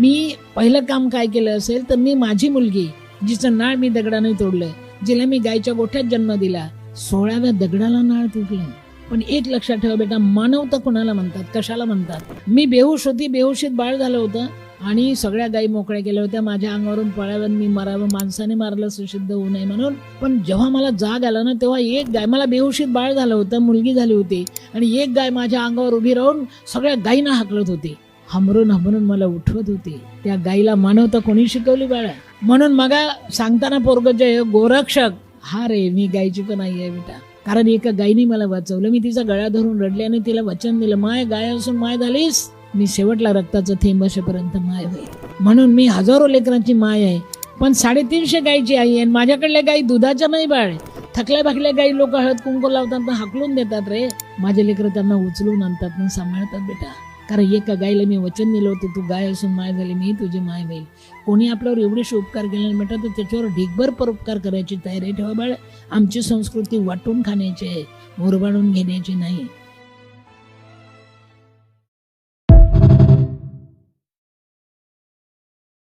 मी पहिलं काम काय केलं असेल तर मी माझी मुलगी जिचं नाळ मी दगडाने तोडलं जिला मी गायच्या गोठ्यात जन्म दिला सोळाव्या दगडाला नाळ तुटलं पण एक लक्षात ठेवा बेटा मानवता कोणाला म्हणतात कशाला म्हणतात? मी बेहोश होती बेहोशीत बाळ झालं होतं आणि सगळ्या गायी मोकळ्या केल्या होत्या. माझ्या अंगावरून पळावं मी मरावं माणसाने मारलं सुसिद्ध होऊ नये म्हणून. पण जेव्हा मला जाग आला ना तेव्हा एक गाय मला बेहोशीत बाळ झालं होतं मुलगी झाली होती आणि एक गाय माझ्या अंगावर उभी राहून सगळ्या गायींना हाकलत होती. हमरून हमरून मला उठवत होती. त्या गाईला मानवता कोणी शिकवली बाळा? म्हणून मगा सांगताना पोरग जे गोरक्षक. हा रे मी गायची पण आई आहे बेटा. कारण एका गायीने मला वाचवलं. मी तिचा गळा धरून रडले आणि तिला वचन दिलं माय गाय असून माय झालीस? मी शेवटला रक्ताचं थेंब असेपर्यंत माय होईल. म्हणून मी हजारो लेकरांची माय आहे. पण साडेतीनशे गायची आई आहे आणि माझ्याकडल्या गायी दुधाच्या नाही बाळ. थकल्या भाकल्या गायी लोक हळद कुंकू लावतात ना हाकलून देतात रे. माझे लेकरं त्यांना उचलून आणतात सांभाळतात बेटा. कारण एका गायला मी वचन दिलं होतं तू गाय असून माय झाली मी तुझी माय होईल. कोणी आपल्यावर एवढेशे उपकार केले म्हटलं तर त्याच्यावर ढिगभर परोपकार करायची तयारी ठेवा बाळ आमची संस्कृती वाटून खाण्याची आहे मुरबाडून घेण्याची नाही.